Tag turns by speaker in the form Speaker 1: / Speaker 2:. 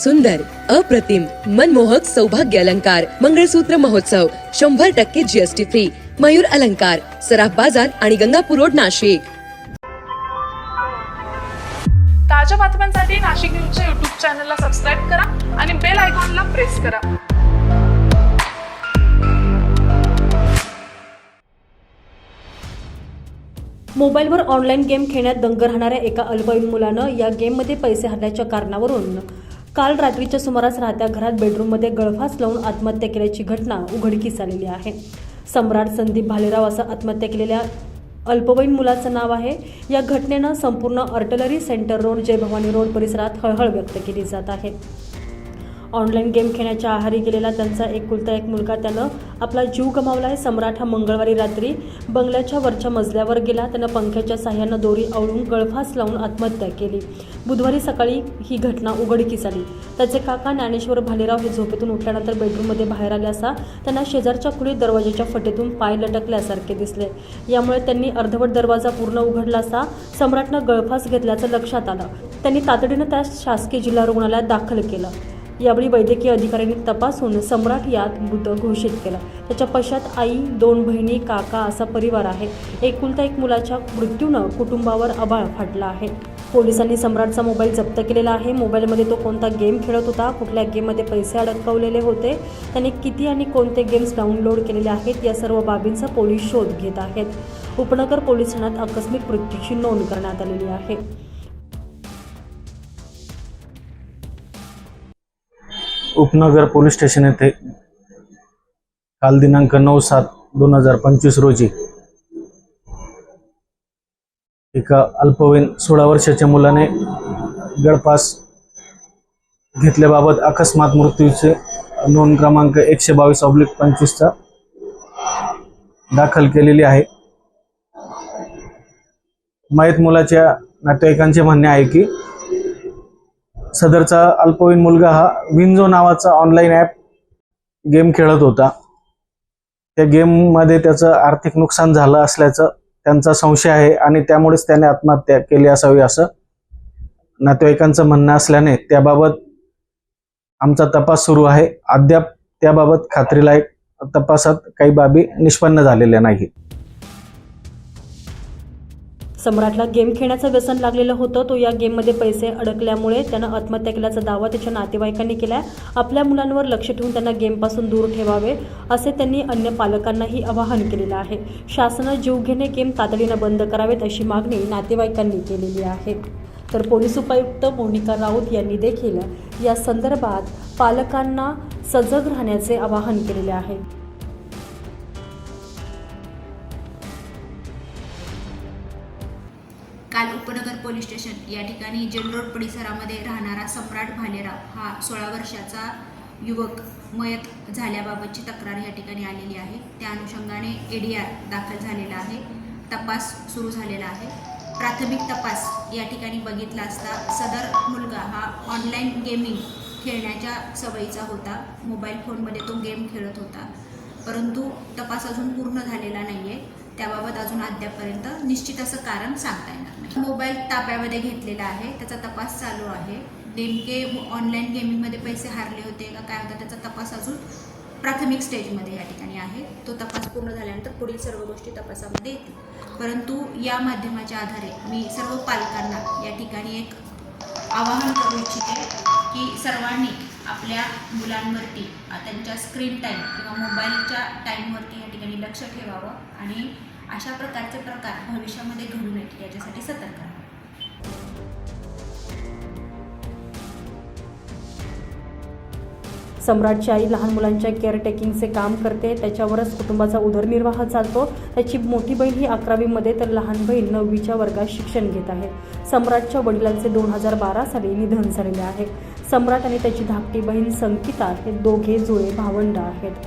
Speaker 1: सुंदर अप्रतिम मनमोहक सौभाग्य अलंकार मंगळसूत्र महोत्सव शंभर टक्के जीएसटी फ्री मयूर अलंकार सराफ बाजार आणि गंगापूर रोड नाशिक.
Speaker 2: ताज्या बातम्यांसाठी नाशिक न्यूजच्या युट्यूब चॅनलला सबस्क्राईब करा आणि बेल आयकॉनला प्रेस करा.
Speaker 3: मोबाईलवर ऑनलाईन गेम खेळण्यात दंग राहणाऱ्या एका अल्पवयीन मुलानं या गेममध्ये पैसे हरल्याच्या कारणावरून काल रात्रीच्या सुमारास राहत्या घरात बेडरूममध्ये गळफास लावून आत्महत्या केल्याची घटना उघडकीस आलेली आहे. सम्राट संदीप भालेराव असं आत्महत्या केलेल्या अल्पवयीन मुलाचं नाव आहे. या घटनेनं संपूर्ण artillery center road Jai Bhavani road परिसरात हळहळ व्यक्त केली जात आहे. ऑनलाईन गेम खेळण्याच्या आहारी गेलेला त्यांचा एकुलता एक मुलगा त्यानं आपला जीव गमावला आहे. सम्राट हा मंगळवारी रात्री बंगल्याच्या वरच्या मजल्यावर गेला. त्यानं पंख्याच्या साह्यानं दोरी आवळून गळफास लावून आत्महत्या केली. बुधवारी सकाळी ही घटना उघडकीस आली. त्याचे काका ज्ञानेश्वर भालेराव हे झोपेतून उठल्यानंतर बेडरूममध्ये बाहेर आले असता त्यांना शेजारच्या खोलीत दरवाजाच्या फटेतून पाय लटकल्यासारखे दिसले. यामुळे त्यांनी अर्धवट दरवाजा पूर्ण उघडला असता सम्राटनं गळफास घेतल्याचं लक्षात आलं. त्यांनी तातडीनं त्यास शासकीय जिल्हा रुग्णालयात दाखल केलं. यावेळी वैद्यकीय अधिकाऱ्यांनी तपासून सम्राट यात मृत घोषित केला. त्याच्या पश्चात आई दोन बहिणी काका असा परिवार आहे. एकुलता एक मुलाच्या मृत्यूनं कुटुंबावर अबाळ फाटला आहे. पोलिसांनी सम्राटचा मोबाईल जप्त केलेला आहे. मोबाईलमध्ये तो कोणता गेम खेळत होता कुठल्या गेममध्ये पैसे अडकवलेले होते त्याने किती आणि कोणते गेम्स डाउनलोड केलेले आहेत या सर्व बाबींचा पोलीस शोध घेत आहेत. उपनगर पोलीस ठाण्यात आकस्मिक मृत्यूची नोंद करण्यात आलेली आहे.
Speaker 4: उपनगर पोलीस स्टेशन येथे काल दिनांक नऊ सात दोन हजार पंचवीस रोजी एका अल्पवयीन सोळा वर्षाच्या मुलाने गळपास घेतल्याबाबत अकस्मात मृत्यूचे नोंद क्रमांक एकशे बावीस ऑब्लिक पंचवीसचा दाखल केलेली आहे. मयत मुलाच्या नातेवाईकांचे म्हणणे आहे की सदरचा अल्पवयीन मुलगा हा विंझो नावाचा ऑनलाईन ॲप गेम खेळत होता. त्या गेममध्ये त्याचं आर्थिक नुकसान झालं असल्याचं त्यांचा संशय आहे आणि त्यामुळेच त्याने आत्महत्या केली असावी असं नातेवाईकांचं म्हणणं असल्याने त्याबाबत आमचा तपास सुरू आहे. अद्याप त्याबाबत खात्रीलायक तपासात काही बाबी निष्पन्न झालेल्या नाही
Speaker 3: सम्राटला गेम खेळण्याचं व्यसन लागलेलं होतं. तो या गेममध्ये पैसे अडकल्यामुळे त्यानं आत्महत्या केल्याचा दावा त्याच्या नातेवाईकांनी केला आपल्या मुलांवर लक्ष ठेवून त्यांना गेमपासून दूर ठेवावे असे त्यांनी अन्य पालकांनाही आवाहन केलेलं आहे. शासनानं जीवघेणे गेम तातडीनं बंद करावेत अशी मागणी नातेवाईकांनी केलेली आहे. तर पोलीस उपायुक्त मोनिका राऊत यांनी देखील या संदर्भात पालकांना सजग राहण्याचे आवाहन केलेले आहे.
Speaker 5: काल उपनगर पोलीस स्टेशन या ठिकाणी जेल रोड परिसरामध्ये राहणारा सम्राट भालेराव हा सोळा वर्षाचा युवक मयत झाल्याबाबतची तक्रार या ठिकाणी आलेली आहे. त्या अनुषंगाने ए डी आर दाखल झालेला आहे. तपास सुरू झालेला आहे. प्राथमिक तपास या ठिकाणी बघितला असता सदर मुलगा हा ऑनलाईन गेमिंग खेळण्याच्या सवयीचा होता. मोबाईल फोनमध्ये तो गेम खेळत होता. परंतु तपास अजून पूर्ण झालेला नाही आहे त्याबाबत अजून अद्यापपर्यंत निश्चित असं कारण सांगता येणार नाही. मोबाईल ताब्यामध्ये घेतलेला आहे त्याचा तपास चालू आहे. नेमके ऑनलाईन गेमिंगमध्ये पैसे हारले होते का काय होता त्याचा तपास अजून प्राथमिक स्टेजमध्ये या ठिकाणी आहे. तो तपास पूर्ण झाल्यानंतर पुढील सर्व गोष्टी तपासामध्ये येतील. परंतु या माध्यमाच्या आधारे मी सर्व पालकांना या ठिकाणी एक आवाहन करू इच्छिते की सर्वांनी आपल्या मुलांवरती त्यांच्या स्क्रीन टाईम किंवा मोबाईलच्या टाईमवरती या ठिकाणी लक्ष ठेवावं आणि अशा प्रकारचे प्रकार भविष्यामध्ये घडू नयेत याच्यासाठी सतर्क
Speaker 3: सम्राटची आई लहान मुलांच्या केअरटेकिंगचे काम करते त्याच्यावरच कुटुंबाचा उदरनिर्वाह चालतो. त्याची मोठी बहीण ही अकरावीमध्ये तर लहान बहीण नववीच्या वर्गात शिक्षण घेत आहे. सम्राटच्या वडिलांचे दोन हजार बारा साली निधन झालेले आहे. सम्राट आणि त्याची धाकटी बहीण संकिता हे दोघे जुळे भावंड आहेत.